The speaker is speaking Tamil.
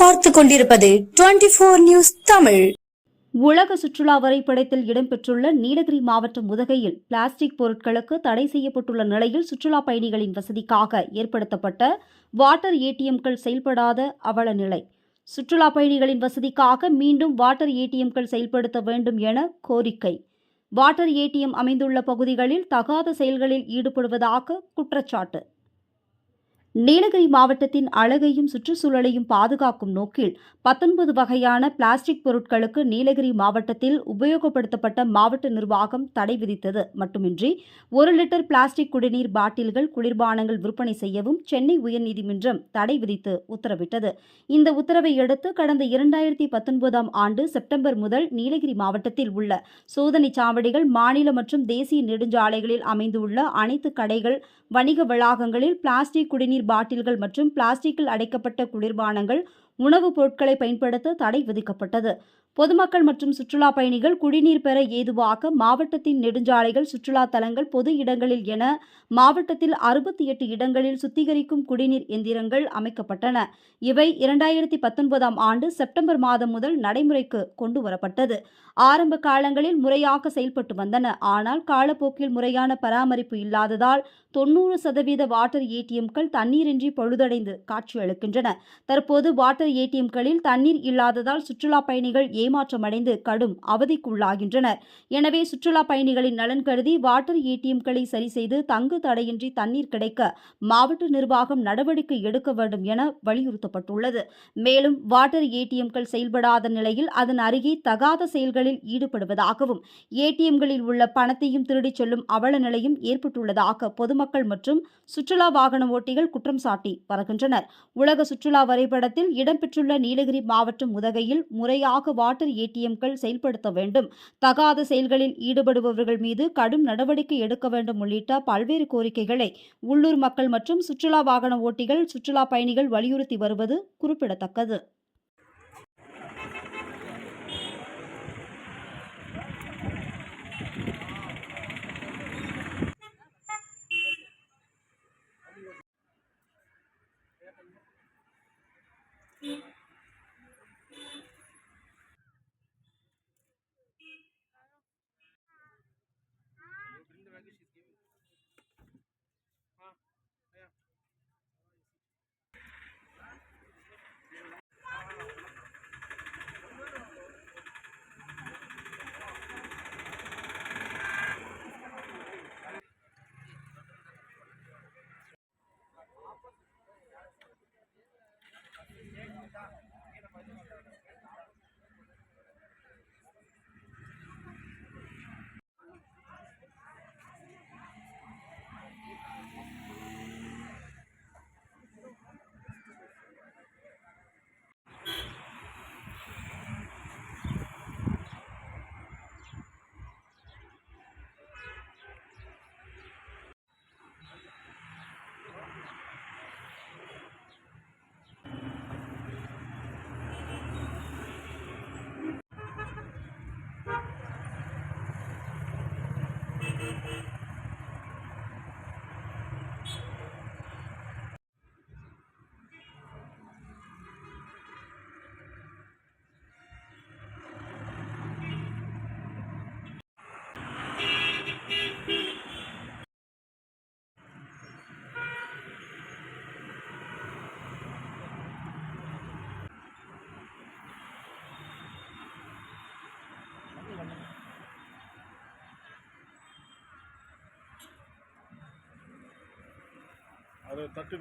பார்த்து கொண்டிருப்பது டுவெண்டி போர் நியூஸ் தமிழ். உலக சுற்றுலா வரைபடத்தில் இடம்பெற்றுள்ள நீலகிரி மாவட்டம் உதகையில் பிளாஸ்டிக் பொருட்களுக்கு தடை செய்யப்பட்டுள்ள நிலையில் சுற்றுலா பயணிகளின் வசதிக்காக ஏற்படுத்தப்பட்ட வாட்டர் ஏடிஎம்கள் செயல்படாத அவல நிலை. சுற்றுலா பயணிகளின் வசதிக்காக மீண்டும் வாட்டர் ஏடிஎம்கள் செயல்படுத்த வேண்டும் என கோரிக்கை. வாட்டர் ஏடிஎம் அமைந்துள்ள பகுதிகளில் தகாத செயல்களில் ஈடுபடுவதாக குற்றச்சாட்டு. நீலகிரி மாவட்டத்தின் அழகையும் சுற்றுச்சூழலையும் பாதுகாக்கும் நோக்கில் பத்தொன்பது வகையான பிளாஸ்டிக் பொருட்களுக்கு நீலகிரி மாவட்டத்தில் உபயோகப்படுத்தப்பட்ட மாவட்ட நிர்வாகம் தடை விதித்தது. மட்டுமின்றி ஒரு லிட்டர் பிளாஸ்டிக் குடிநீர் பாட்டில்கள் குளிர்பானங்கள் விற்பனை செய்யவும் சென்னை உயர்நீதிமன்றம் தடை விதித்து உத்தரவிட்டது. இந்த உத்தரவை அடுத்து கடந்த இரண்டாயிரத்தி பத்தொன்பதாம் ஆண்டு செப்டம்பர் முதல் நீலகிரி மாவட்டத்தில் உள்ள சோதனை சாவடிகள் மாநில மற்றும் தேசிய நெடுஞ்சாலைகளில் அமைந்துள்ள அனைத்து கடைகள் வணிக வளாகங்களில் பிளாஸ்டிக் குடிநீர் பாட்டில்கள் மற்றும் பிளாஸ்டிக்கில் அடைக்கப்பட்ட குளிர்பானங்கள் உணவுப் பொருட்களை பயன்படுத்த தடை விதிக்கப்பட்டது. பொதுமக்கள் மற்றும் சுற்றுலா பயணிகள் குடிநீர் பெற ஏதுவாக மாவட்டத்தின் நெடுஞ்சாலைகள் சுற்றுலா தலங்கள் பொது இடங்களில் என மாவட்டத்தில் அறுபத்தி எட்டு இடங்களில் சுத்திகரிக்கும் குடிநீர் எந்திரங்கள் அமைக்கப்பட்டன. இவை இரண்டாயிரத்தி பத்தொன்பதாம் ஆண்டு செப்டம்பர் மாதம் முதல் நடைமுறைக்கு கொண்டு வரப்பட்டது. ஆரம்ப காலங்களில் முறையாக செயல்பட்டு வந்தன. ஆனால் காலப்போக்கில் முறையான பராமரிப்பு இல்லாததால் தொண்ணூறு சதவீத வாட்டர் ஏடிஎம்கள் தண்ணீரின்றி பழுதடைந்து காட்சியளிக்கின்றன. தற்போது வாட்டர் ஏடிஎம்களில் தண்ணீர் இல்லாததால் சுற்றுலா பயணிகள் ஏமாற்றமடைந்து கடும் அவதிக்குள்ளாகின்றனர். எனவே சுற்றுலா பயணிகளின் நலன் கருதி வாட்டர் ஏடிஎம்களை சரி செய்து தங்கு தடையின்றி தண்ணீர் கிடைக்க மாவட்ட நிர்வாகம் நடவடிக்கை எடுக்க வேண்டும் என வலியுறுத்தப்பட்டுள்ளது. மேலும் வாட்டர் ஏடிஎம்கள் செயல்படாத நிலையில் அதன் அருகே தகாத செயல்களில் ஈடுபடுவதாகவும் ஏடிஎம்களில் உள்ள பணத்தையும் திருடிச் செல்லும் அவல நிலையும் ஏற்பட்டுள்ளதாக பொதுமக்கள் மற்றும் சுற்றுலா வாகன ஓட்டிகள் குற்றம் சாட்டி வருகின்றனர். உலக சுற்றுலா வரைபடத்தில் இடம்பெற்றுள்ள நீலகிரி மாவட்டம் உதகையில் முறையாக வாட்டர் ஏடிஎம்கள் செயல்படுத்த வேண்டும். தகாத செயல்களில் ஈடுபடுபவர்கள் மீது கடும் நடவடிக்கை எடுக்க வேண்டும் உள்ளிட்ட பல்வேறு கோரிக்கைகளை உள்ளூர் மக்கள் மற்றும் சுற்றுலா வாகன ஓட்டிகள் சுற்றுலா பயணிகள் வலியுறுத்தி வருவது குறிப்பிடத்தக்கது. ventaja. அதை தட்டு